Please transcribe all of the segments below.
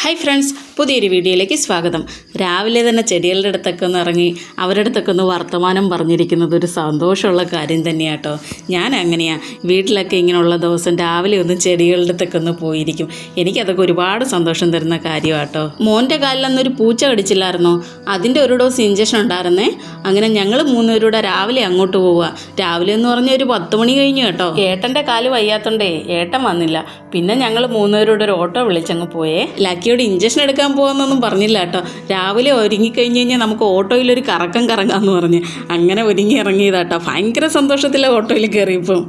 Hi friends പുതിയൊരു വീഡിയോയിലേക്ക് സ്വാഗതം. രാവിലെ തന്നെ ചെടികളുടെ അടുത്തൊക്കെ ഒന്ന് ഇറങ്ങി അവരുടെ അടുത്തൊക്കെ ഒന്ന് വർത്തമാനം പറഞ്ഞിരിക്കുന്നത് ഒരു സന്തോഷമുള്ള കാര്യം തന്നെയാട്ടോ. ഞാൻ അങ്ങനെയാണ് വീട്ടിലൊക്കെ ഇങ്ങനെയുള്ള ദിവസം രാവിലെ ഒന്ന് ചെടികളുടെ അടുത്തൊക്കെ ഒന്ന് പോയിരിക്കും. എനിക്കതൊക്കെ ഒരുപാട് സന്തോഷം തരുന്ന കാര്യമാട്ടോ. മോന്റെ കാലിൽ അന്നൊരു പൂച്ച കടിച്ചില്ലായിരുന്നോ? അതിന്റെ ഒരു ഡോസ് ഇഞ്ചക്ഷൻ ഉണ്ടായിരുന്നേ? അങ്ങനെ ഞങ്ങൾ മൂന്നുപേരൂടെ രാവിലെ അങ്ങോട്ട് പോവുക. രാവിലെ എന്ന് പറഞ്ഞാൽ ഒരു പത്ത് മണി കഴിഞ്ഞു കേട്ടോ. ഏട്ടന്റെ കാൽ വയ്യാത്തോണ്ടേ ഏട്ടൻ വന്നില്ല. പിന്നെ ഞങ്ങൾ മൂന്നുപേരോട് ഒരു ഓട്ടോ വിളിച്ചങ്ങ് പോയേ. ലക്കിയോട് ഇഞ്ചക്ഷൻ എടുക്കാൻ പോകുന്നൊന്നും പറഞ്ഞില്ല കേട്ടോ. രാവിലെ ഒരുങ്ങി കഴിഞ്ഞ് കഴിഞ്ഞാൽ നമുക്ക് ഓട്ടോയിലൊരു കറക്കം കറങ്ങാമെന്ന് പറഞ്ഞ്. അങ്ങനെ ഒരുങ്ങി ഇറങ്ങിയതാട്ടോ. ഭയങ്കര സന്തോഷത്തിലാണ് ഓട്ടോയിൽ കയറിയപ്പം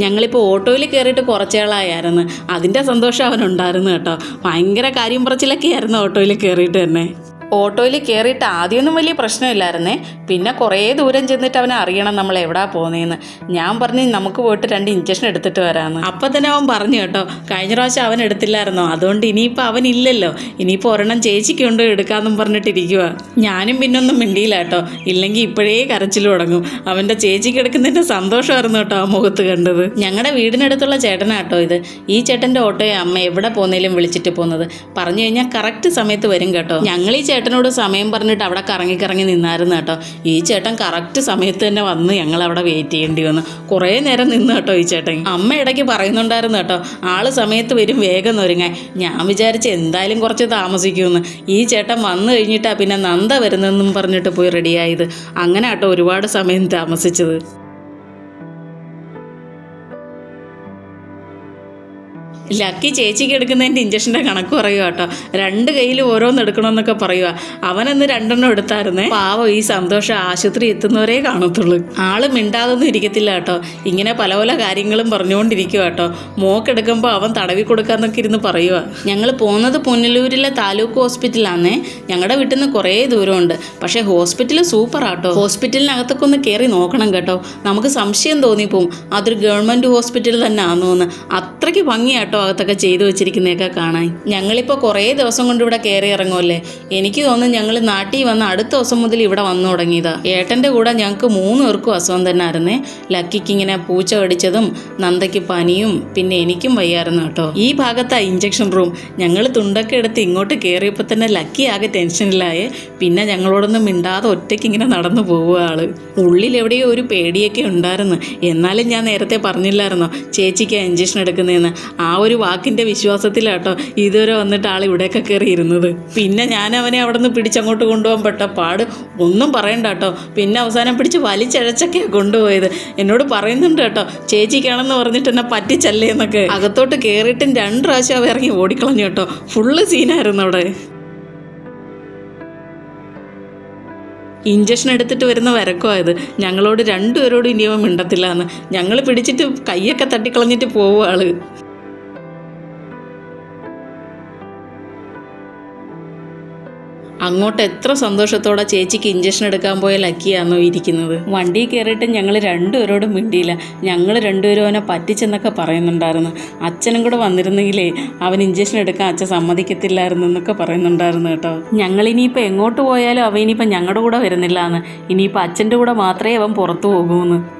ഞങ്ങളിപ്പോൾ ഓട്ടോയിൽ കയറിയിട്ട് കുറച്ചാളായിരുന്നു അതിന്റെ സന്തോഷം അവനുണ്ടായിരുന്നു കേട്ടോ. ഭയങ്കര കാര്യം പറച്ചിലൊക്കെ ആയിരുന്നു ഓട്ടോയിൽ കയറിയിട്ട് തന്നെ. ഓട്ടോയിൽ കയറിയിട്ട് ആദ്യമൊന്നും വലിയ പ്രശ്നമില്ലായിരുന്നേ. പിന്നെ കുറേ ദൂരം ചെന്നിട്ട് അവനെ അറിയണം നമ്മൾ എവിടാ പോകുന്നതെന്ന് ഞാൻ പറഞ്ഞ് നമുക്ക് പോയിട്ട് രണ്ട് ഇഞ്ചക്ഷൻ എടുത്തിട്ട് വരാമെന്ന് അപ്പം തന്നെ അവൻ പറഞ്ഞു കേട്ടോ കഴിഞ്ഞ പ്രാവശ്യം അവൻ എടുത്തില്ലായിരുന്നോ? അതുകൊണ്ട് ഇനിയിപ്പോൾ അവൻ ഇല്ലല്ലോ. ഇനിയിപ്പോൾ ഒരെണ്ണം ചേച്ചിക്ക് കൊണ്ട് എടുക്കാമെന്നും പറഞ്ഞിട്ടിരിക്കുക ഞാനും പിന്നൊന്നും മിണ്ടിയില്ല കേട്ടോ. ഇല്ലെങ്കിൽ ഇപ്പോഴേ കരച്ചിൽ തുടങ്ങും. അവന്റെ ചേച്ചിക്ക് എടുക്കുന്നതിന്റെ സന്തോഷമായിരുന്നു കേട്ടോ ആ മുഖത്ത് കണ്ടത്. ഞങ്ങളുടെ വീടിനടുത്തുള്ള ചേട്ടനാട്ടോ ഇത്. ഈ ചേട്ടന്റെ ഓട്ടോയെ അമ്മ എവിടെ പോകുന്നതിലും വിളിച്ചിട്ട് പോകുന്നത് പറഞ്ഞു കഴിഞ്ഞാൽ കറക്റ്റ് സമയത്ത് വരും കേട്ടോ. ഞങ്ങൾ ഈ ചേട്ടനോട് സമയം പറഞ്ഞിട്ട് അവിടെ കറങ്ങി കറങ്ങി നിന്നായിരുന്നു കേട്ടോ. ഈ ചേട്ടൻ കറക്റ്റ് സമയത്ത് തന്നെ വന്ന് ഞങ്ങൾ അവിടെ വെയിറ്റ് ചെയ്യേണ്ടി വന്നു. കുറേ നേരം നിന്ന് കേട്ടോ ഈ ചേട്ടൻ. അമ്മ ഇടയ്ക്ക് പറയുന്നുണ്ടായിരുന്നു കേട്ടോ ആൾ സമയത്ത് വരും വേഗം ഒരുങ്ങാൻ ഞാൻ വിചാരിച്ച് എന്തായാലും കുറച്ച് താമസിക്കുമെന്ന്. ഈ ചേട്ടൻ വന്നു കഴിഞ്ഞിട്ടാ പിന്നെ നന്ദ വരുന്നെന്നും പറഞ്ഞിട്ട് പോയി റെഡിയായത് അങ്ങനെ കേട്ടോ ഒരുപാട് സമയം താമസിച്ചത്. ലക്കി ചേച്ചിക്ക് എടുക്കുന്നതിന്റെ ഇഞ്ചക്ഷന്റെ കണക്ക് പറയുക കേട്ടോ. രണ്ട് കയ്യിൽ ഓരോന്ന് എടുക്കണമെന്നൊക്കെ പറയുക അവനന്ന് രണ്ടെണ്ണം എടുത്തായിരുന്നേ. പാവം ഈ സന്തോഷം ആശുപത്രി എത്തുന്നവരേ കാണത്തുള്ളൂ. ആൾ മിണ്ടാതൊന്നും ഇരിക്കത്തില്ല കേട്ടോ. ഇങ്ങനെ പല പല കാര്യങ്ങളും പറഞ്ഞുകൊണ്ടിരിക്കുക കേട്ടോ. മോക്കെടുക്കുമ്പോൾ അവൻ തടവി കൊടുക്കാന്നൊക്കെ ഇരുന്ന് പറയുക ഞങ്ങൾ പോകുന്നത് പുനലൂരിലെ താലൂക്ക് ഹോസ്പിറ്റലാന്നേ. ഞങ്ങളുടെ വീട്ടിൽ നിന്ന് കുറേ ദൂരമുണ്ട്. പക്ഷേ ഹോസ്പിറ്റൽ സൂപ്പർ ആട്ടോ ഹോസ്പിറ്റലിനകത്തൊക്കെ ഒന്ന് കയറി നോക്കണം കേട്ടോ. നമുക്ക് സംശയം തോന്നിപ്പോവും. അതൊരു ഗവൺമെന്റ് ഹോസ്പിറ്റൽ തന്നെ ആണെന്ന് അത്രയ്ക്ക് ഭംഗിയാട്ടോ അകത്തൊക്കെ ചെയ്തു വെച്ചിരിക്കുന്നതൊക്കെ കാണാൻ. ഞങ്ങളിപ്പോൾ കുറേ ദിവസം കൊണ്ട് ഇവിടെ കയറി ഇറങ്ങുമല്ലേ എനിക്ക് തോന്നുന്നു ഞങ്ങൾ നാട്ടിൽ വന്ന് അടുത്ത ദിവസം മുതൽ ഇവിടെ വന്നു തുടങ്ങിയതാ. ഏട്ടന്റെ കൂടെ ഞങ്ങൾക്ക് മൂന്ന് പേർക്കും അസുഖം തന്നെ ആയിരുന്നേ. ലക്കിക്ക് ഇങ്ങനെ പൂച്ച കടിച്ചതും നന്ദയ്ക്ക് പനിയും പിന്നെ എനിക്കും വയ്യായിരുന്നു കേട്ടോ. ഈ ഭാഗത്താ ഇഞ്ചക്ഷൻ റൂം ഞങ്ങൾ തുണ്ടൊക്കെ എടുത്ത് ഇങ്ങോട്ട് കയറിയപ്പോൾ തന്നെ ലക്കി ആകെ ടെൻഷനിലായേ പിന്നെ ഞങ്ങളോടൊന്നും മിണ്ടാതെ ഒറ്റയ്ക്ക് ഇങ്ങനെ നടന്നു പോവുക ആൾ. ഉള്ളിൽ എവിടെയോ ഒരു പേടിയൊക്കെ ഉണ്ടായിരുന്നു. എന്നാലും ഞാൻ നേരത്തെ പറഞ്ഞില്ലായിരുന്നോ? ചേച്ചിക്ക് ഇഞ്ചക്ഷൻ എടുക്കുന്നതെന്ന് ആ വാക്കിന്റെ വിശ്വാസത്തിലാട്ടോ ഇതുവരെ വന്നിട്ട് ആൾ ഇവിടെയൊക്കെ കയറിയിരുന്നത് പിന്നെ ഞാൻ അവനെ അവിടെ നിന്ന് പിടിച്ചങ്ങോട്ട് കൊണ്ടുപോകാൻ പെട്ട പാട് ഒന്നും പറയണ്ട കേട്ടോ പിന്നെ അവസാനം പിടിച്ച് വലിച്ചഴച്ചൊക്കെയാണ് കൊണ്ടുപോയത്. എന്നോട് പറയുന്നുണ്ട് കേട്ടോ ചേച്ചിക്കാണെന്ന് പറഞ്ഞിട്ട് എന്നെ പറ്റിച്ചല്ലേ എന്നൊക്കെ. അകത്തോട്ട് കയറിയിട്ടും രണ്ട് പ്രാവശ്യം അവ ഇറങ്ങി ഓടിക്കളഞ്ഞു കേട്ടോ ഫുള്ള് സീനായിരുന്നു അവിടെ. ഇഞ്ചക്ഷൻ എടുത്തിട്ട് വരുന്ന വരക്കുമായത് ഞങ്ങളോട് രണ്ടുപേരോടും ഇനിയും മിണ്ടത്തില്ല എന്ന്. ഞങ്ങൾ പിടിച്ചിട്ട് കൈയൊക്കെ തട്ടിക്കളഞ്ഞിട്ട് പോവുക ആൾ. അങ്ങോട്ട് എത്ര സന്തോഷത്തോടെ ചേച്ചിക്ക് ഇഞ്ചക്ഷൻ എടുക്കാൻ പോയ ലക്കിയാണോ ഇരിക്കുന്നത്. വണ്ടി കയറിയിട്ട് ഞങ്ങൾ രണ്ടുപേരോടും മിണ്ടിയില്ല. ഞങ്ങൾ രണ്ടുപേരും അവനെ പറ്റിച്ചെന്നൊക്കെ പറയുന്നുണ്ടായിരുന്നു. അച്ഛനും കൂടെ വന്നിരുന്നെങ്കിലേ അവൻ ഇഞ്ചക്ഷൻ എടുക്കാൻ അച്ഛൻ സമ്മതിക്കത്തില്ലായിരുന്നു എന്നൊക്കെ പറയുന്നുണ്ടായിരുന്നു കേട്ടോ. ഞങ്ങൾ ഇനിയിപ്പോൾ എങ്ങോട്ട് പോയാലും അവ ഇനിയിപ്പോൾ ഞങ്ങളുടെ കൂടെ വരുന്നില്ല എന്ന് ഇനിയിപ്പോൾ അച്ഛന്റെ കൂടെ മാത്രമേ അവൻ പുറത്തു പോകൂന്ന്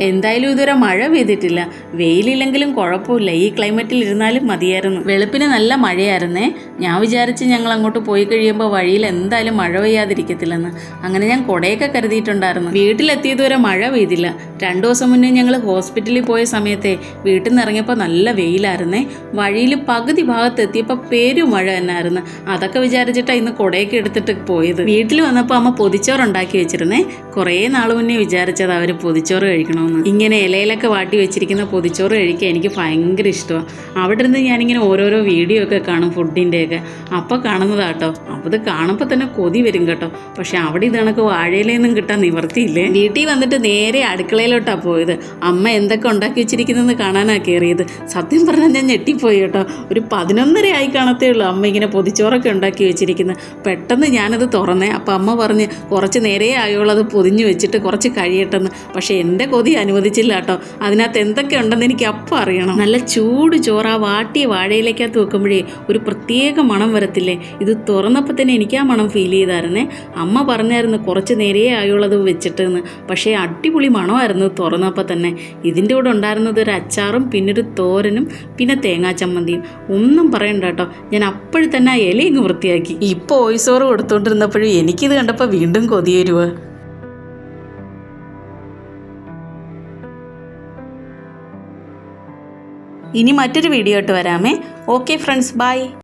എന്തായാലും ഇതുവരെ മഴ പെയ്തിട്ടില്ല. വെയിലില്ലെങ്കിലും കുഴപ്പമില്ല. ഈ ക്ലൈമറ്റിൽ ഇരുന്നാലും മതിയായിരുന്നു. വെളുപ്പിന് നല്ല മഴയായിരുന്നേ. ഞാൻ വിചാരിച്ച് ഞങ്ങൾ അങ്ങോട്ട് പോയി കഴിയുമ്പോൾ വഴിയിൽ എന്തായാലും മഴ പെയ്യാതിരിക്കത്തില്ലെന്ന്. അങ്ങനെ ഞാൻ കുടയൊക്കെ കരുതിയിട്ടുണ്ടായിരുന്നു. വീട്ടിലെത്തിയതുവരെ മഴ പെയ്തില്ല. രണ്ടു ദിവസം മുന്നേ ഞങ്ങൾ ഹോസ്പിറ്റലിൽ പോയ സമയത്തെ വീട്ടിൽ നിന്ന് ഇറങ്ങിയപ്പോൾ നല്ല വെയിലായിരുന്നേ. വഴിയിൽ പകുതി ഭാഗത്ത് എത്തിയപ്പോൾ പേരും മഴ തന്നെയായിരുന്നു അതൊക്കെ വിചാരിച്ചിട്ടാണ് ഇന്ന് കുടയൊക്കെ എടുത്തിട്ട് പോയത്. വീട്ടിൽ വന്നപ്പോൾ അമ്മ പൊതിച്ചോറുണ്ടാക്കി വെച്ചിരുന്നേ. കുറേ നാൾ മുന്നേ വിചാരിച്ചത് അവർ പൊതിച്ചോറ് കഴിക്കണമെന്ന് ഇങ്ങനെ ഇലയിലൊക്കെ വാട്ടി വെച്ചിരിക്കുന്ന പൊതിച്ചോറ് കഴിക്കാൻ എനിക്ക് ഭയങ്കര ഇഷ്ടമാണ് അവിടെ ഇരുന്ന് ഞാനിങ്ങനെ ഓരോരോ വീഡിയോ ഒക്കെ കാണും ഫുഡിന്റെയൊക്കെ അപ്പോൾ കാണുന്നതാട്ടോ. അപ്പോൾ കാണുമ്പോൾ തന്നെ കൊതി വരും കേട്ടോ. പക്ഷെ അവിടെ ഇത് കണക്ക് വാഴയിലൊന്നും കിട്ടാൻ നിവർത്തിയില്ലേ വീട്ടിൽ വന്നിട്ട് നേരെ അടുക്കളയിലോട്ടാണ് പോയത്. അമ്മ എന്തൊക്കെ ഉണ്ടാക്കി വെച്ചിരിക്കുന്നതെന്ന് കാണാനാണ് കയറിയത് സത്യം പറഞ്ഞാൽ ഞാൻ ഞെട്ടിപ്പോയി കേട്ടോ. ഒരു പതിനൊന്നര ആയി കാണത്തേ ഉള്ളൂ അമ്മ ഇങ്ങനെ പൊതിച്ചോറൊക്കെ ഉണ്ടാക്കി വെച്ചിരിക്കുന്നത് പെട്ടെന്ന് ഞാനത് തുറന്നേ. അപ്പോൾ അമ്മ പറഞ്ഞ് കുറച്ച് നേരെ ആയുള്ളത് പൊതിഞ്ഞ് വെച്ചിട്ട് കുറച്ച് കഴിയട്ടെന്ന്. പക്ഷേ എന്റെ കൊതി ആദ്യം അനുവദിച്ചില്ല കേട്ടോ. അതിനകത്ത് എന്തൊക്കെ ഉണ്ടെന്ന് എനിക്ക് അപ്പം അറിയണം. നല്ല ചൂട് ചോറ് ആ വാട്ടിയ വാഴയിലേക്കകത്ത് വെക്കുമ്പോഴേ ഒരു പ്രത്യേക മണം വരത്തില്ലേ? ഇത് തുറന്നപ്പോൾ തന്നെ എനിക്ക് ആ മണം ഫീൽ ചെയ്തായിരുന്നേ. അമ്മ പറഞ്ഞായിരുന്നു കുറച്ച് നേരേ ആയുള്ളത് വെച്ചിട്ടെന്ന്. പക്ഷേ അടിപൊളി മണമായിരുന്നു തുറന്നപ്പോൾ തന്നെ. ഇതിന്റെ കൂടെ ഉണ്ടായിരുന്നത് ഒരു അച്ചാറും പിന്നൊരു തോരനും പിന്നെ തേങ്ങാ ചമ്മന്തിയും. ഒന്നും പറയണ്ട കേട്ടോ. ഞാൻ അപ്പോഴും തന്നെ ആ ഇലയും വൃത്തിയാക്കി. ഇപ്പോൾ ഓയിസോറ് കൊടുത്തുകൊണ്ടിരുന്നപ്പോഴും എനിക്കിത് കണ്ടപ്പോൾ വീണ്ടും കൊതി ഇനി മറ്റൊരു വീഡിയോ ആയിട്ട് വരാമേ. Okay friends bye